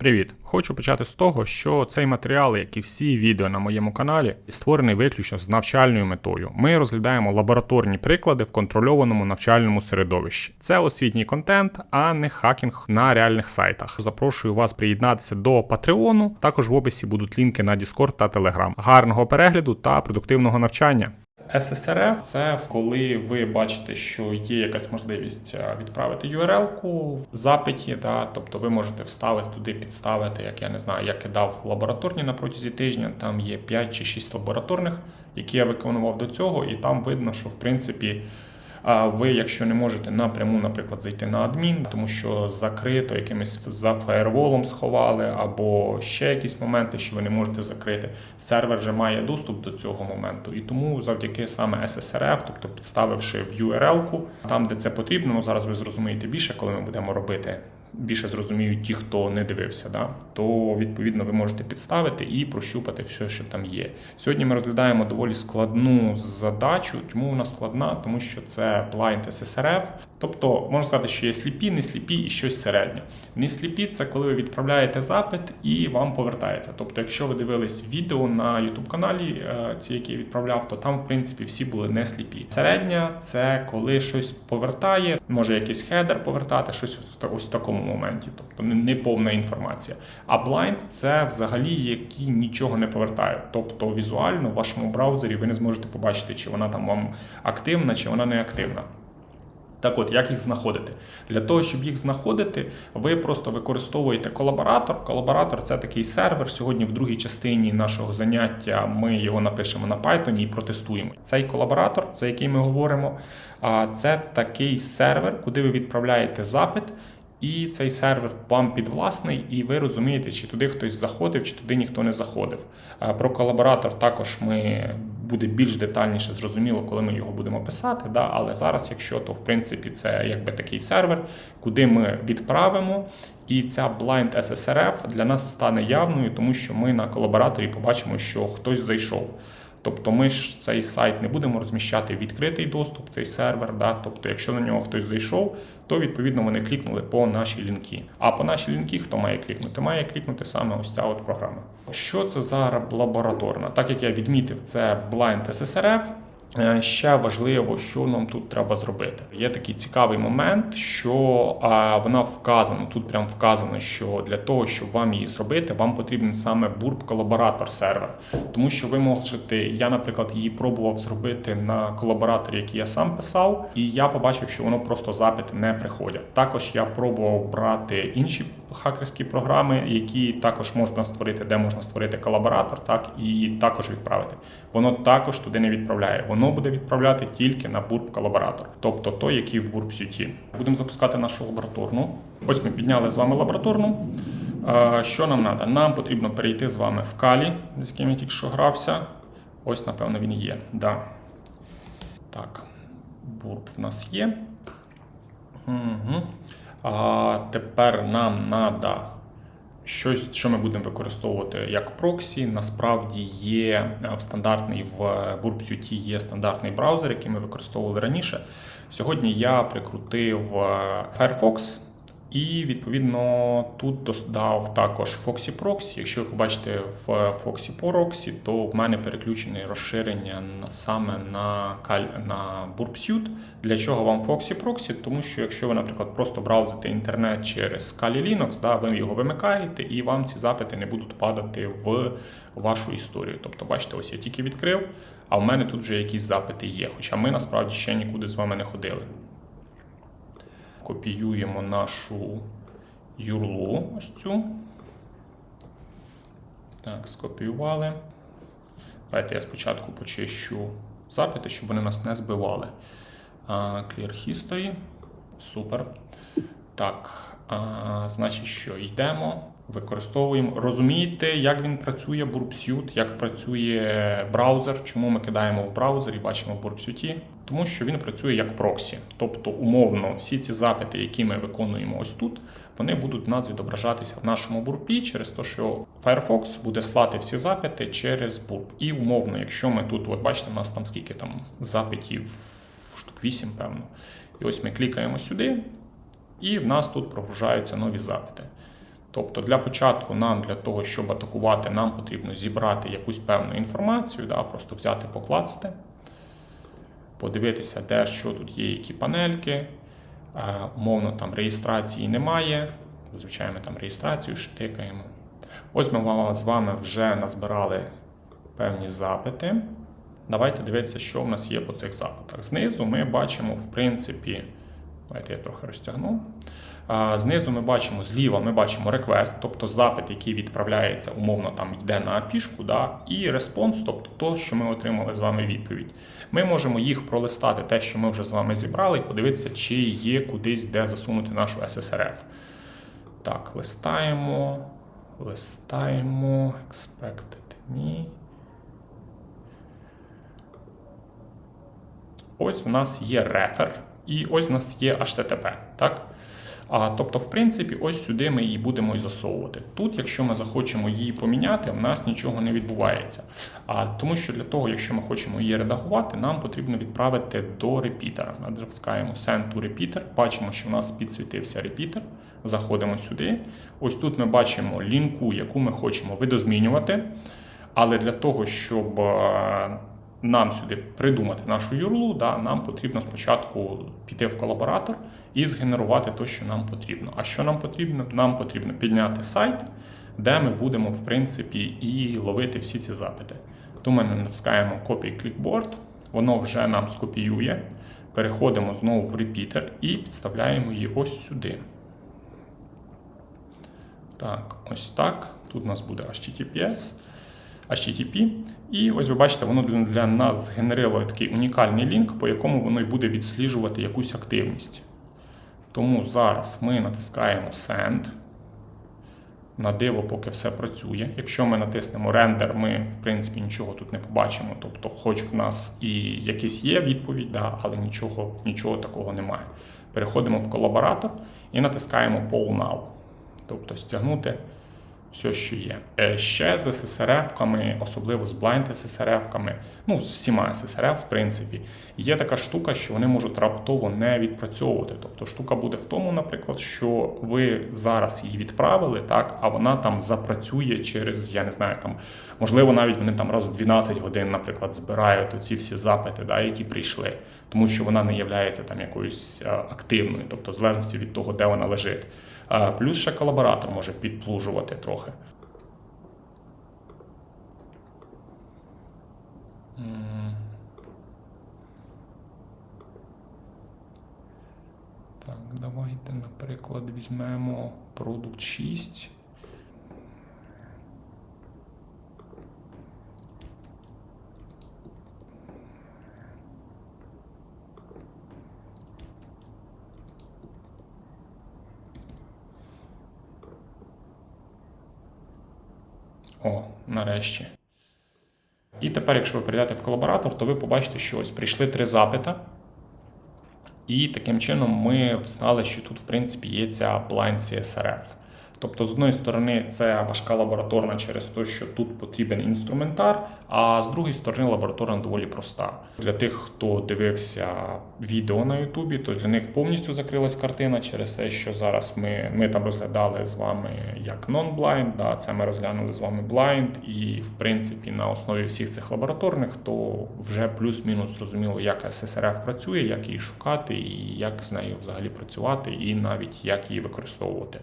Привіт! Хочу почати з того, що цей матеріал, як і всі відео на моєму каналі, створений виключно з навчальною метою. Ми розглядаємо лабораторні приклади в контрольованому навчальному середовищі. Це освітній контент, а не хакінг на реальних сайтах. Запрошую вас приєднатися до Патреону. Також в описі будуть лінки на Discord та Telegram. Гарного перегляду та продуктивного навчання. SSRF – це коли ви бачите, що є якась можливість е, відправити URL-ку в запиті, да, тобто ви можете вставити туди, підставити, як я не знаю, я кидав лабораторні на протязі тижня. Там є 5 чи 6 лабораторних, які я виконував до цього, і там видно, що в принципі. А ви, якщо не можете напряму, наприклад, зайти на адмін, тому що закрито якимось за фаєрволом сховали, або ще якісь моменти, що ви не можете закрити. Сервер вже має доступ до цього моменту, і тому завдяки саме SSRF, тобто підставивши в URL-ку, там, де це потрібно, ну зараз ви зрозумієте більше, коли ми будемо робити більше зрозуміють ті, хто не дивився, да? то відповідно ви можете підставити і прощупати все, що там є. Сьогодні ми розглядаємо доволі складну задачу. Чому вона складна? Тому що це Blind SSRF. Тобто можна сказати, що є сліпі, не сліпі і щось середнє. Не сліпі це коли ви відправляєте запит і вам повертається. Тобто, якщо ви дивились відео на YouTube каналі, е, ці, які я відправляв, то там в принципі всі були не сліпі. Середня це коли щось повертає, може якийсь хедер повертати, щось ось такому моменті, тобто не повна інформація. А blind – це взагалі які нічого не повертають. Тобто візуально в вашому браузері ви не зможете побачити, чи вона там вам активна, чи вона не активна. Так от, як їх знаходити? Для того, щоб їх знаходити, ви просто використовуєте колаборатор. Колаборатор це такий сервер. Сьогодні, в другій частині нашого заняття, ми його напишемо на Python і протестуємо. Цей колаборатор, за який ми говоримо, це такий сервер, куди ви відправляєте запит. І цей сервер вам підвласний, і ви розумієте, чи туди хтось заходив, чи туди ніхто не заходив. Про колаборатор також ми буде більш детальніше зрозуміло, коли ми його будемо писати. Да? Але зараз, якщо то в принципі це якби такий сервер, куди ми відправимо. І ця blind SSRF для нас стане явною, тому що ми на колабораторі побачимо, що хтось зайшов. Тобто ми ж цей сайт не будемо розміщати відкритий доступ, цей сервер. Да? Тобто, якщо на нього хтось зайшов, то відповідно вони клікнули по наші лінки. А по нашій лінки хто має клікнути? Має клікнути саме ось ця от програма. Що це за лабораторна? Так як я відмітив, це Blind SSRF. Е, ще важливо, що нам тут треба зробити. Є такий цікавий момент, що вона вказана. Тут прям вказано, що для того, щоб вам її зробити, вам потрібен саме burp колаборатор сервер. Тому що ви можете, я, наприклад, її пробував зробити на колабораторі, який я сам писав, і я побачив, що воно просто запити не приходять. Також я пробував брати інші хакерські програми, які також можна створити, де можна створити колаборатор, так і також відправити. Воно також туди не відправляє. Воно буде відправляти тільки на burp колаборатор, тобто той, який в burp Будемо запускати нашу лабораторну. Ось ми підняли з вами лабораторну. Що нам треба? Нам потрібно перейти з вами в калі, з яким я тільки що грався. Ось, напевно, він є. Да. Так, бурп в нас є. Угу. А Тепер нам треба щось, що ми будемо використовувати як проксі. Насправді є е, в стандартний в BurbSuite є стандартний браузер, який ми використовували раніше. Сьогодні я прикрутив е, Firefox. І відповідно тут додав також Foxy Proxy. Якщо ви побачите в Foxy Proxy, то в мене переключене розширення саме на на BurbSuite. Для чого вам Foxy Proxy? Тому що якщо ви, наприклад, просто браузите інтернет через Kali Linux, да, ви його вимикаєте, і вам ці запити не будуть падати в вашу історію. Тобто, бачите, ось я тільки відкрив, а в мене тут вже якісь запити є. Хоча ми насправді ще нікуди з вами не ходили копіюємо нашу юрлу ось цю. Так, скопіювали. Давайте я спочатку почищу запити, щоб вони нас не збивали. Clear History. Супер. Так, значить, що йдемо, використовуємо. Розумієте, як він працює, Burpsuite, як працює браузер, чому ми кидаємо в браузер і бачимо в Burpsuite? Тому що він працює як проксі. Тобто, умовно, всі ці запити, які ми виконуємо ось тут, вони будуть в нас відображатися в нашому бурпі через те, що Firefox буде слати всі запити через бурп. І умовно, якщо ми тут, от бачите, у нас там скільки там запитів, штук 8, певно. І ось ми клікаємо сюди, і в нас тут прогружаються нові запити. Тобто для початку нам для того, щоб атакувати, нам потрібно зібрати якусь певну інформацію, да, просто взяти, покласти, подивитися, де що тут є, які панельки. Е, умовно там реєстрації немає. Зазвичай ми там реєстрацію тикаємо. Ось ми з вами вже назбирали певні запити. Давайте дивитися, що в нас є по цих запитах. Знизу ми бачимо, в принципі, давайте я трохи розтягну. Знизу ми бачимо, зліва ми бачимо request, тобто запит, який відправляється, умовно там йде на API, да, і респонс, тобто то, що ми отримали з вами відповідь. Ми можемо їх пролистати, те, що ми вже з вами зібрали, і подивитися, чи є кудись, де засунути нашу SSRF. Так, листаємо, листаємо, expected ні. Ось в нас є рефер, і ось в нас є HTTP. Так? А, тобто, в принципі, ось сюди ми її будемо і засовувати. Тут, якщо ми захочемо її поміняти, в нас нічого не відбувається. А, тому що для того, якщо ми хочемо її редагувати, нам потрібно відправити до репітера. Натискаємо Send to repeater, бачимо, що в нас підсвітився репітер. Заходимо сюди. Ось тут ми бачимо лінку, яку ми хочемо видозмінювати. Але для того, щоб е, нам сюди придумати нашу URL, да, нам потрібно спочатку піти в колаборатор і згенерувати те, що нам потрібно. А що нам потрібно? Нам потрібно підняти сайт, де ми будемо, в принципі, і ловити всі ці запити. Тому ми натискаємо Copy Clipboard, воно вже нам скопіює. Переходимо знову в репітер і підставляємо її ось сюди. Так, ось так. Тут у нас буде HTTPS. HTTP. І ось ви бачите, воно для, нас згенерило такий унікальний лінк, по якому воно й буде відсліджувати якусь активність. Тому зараз ми натискаємо Send. На диво, поки все працює. Якщо ми натиснемо рендер, ми в принципі нічого тут не побачимо. Тобто, хоч в нас і якийсь є відповідь, да, але нічого, нічого такого немає. Переходимо в колаборатор і натискаємо Pull Now. Тобто стягнути все, що є. Е, Ще з SSRF-ками, особливо з blind SSRF-ками, ну, з всіма SSRF, в принципі, є така штука, що вони можуть раптово не відпрацьовувати. Тобто штука буде в тому, наприклад, що ви зараз її відправили, так, а вона там запрацює через, я не знаю, там, можливо, навіть вони там раз в 12 годин, наприклад, збирають оці всі запити, да, які прийшли, тому що вона не є там якоюсь е, активною, тобто в залежності від того, де вона лежить. Плюс ще колаборатор може підплужувати трохи. Так, давайте, наприклад, візьмемо продукт 6. О, нарешті. І тепер, якщо ви перейдете в колаборатор, то ви побачите, що ось прийшли три запита. І таким чином ми взнали, що тут, в принципі, є ця blind CSRF. Тобто, з одної сторони, це важка лабораторна через те, що тут потрібен інструментар, а з другої сторони, лабораторна доволі проста. Для тих, хто дивився відео на Ютубі, то для них повністю закрилась картина через те, що зараз ми, ми там розглядали з вами як non-blind, да, це ми розглянули з вами blind, і в принципі на основі всіх цих лабораторних, то вже плюс-мінус зрозуміло, як SSRF працює, як її шукати, і як з нею взагалі працювати, і навіть як її використовувати.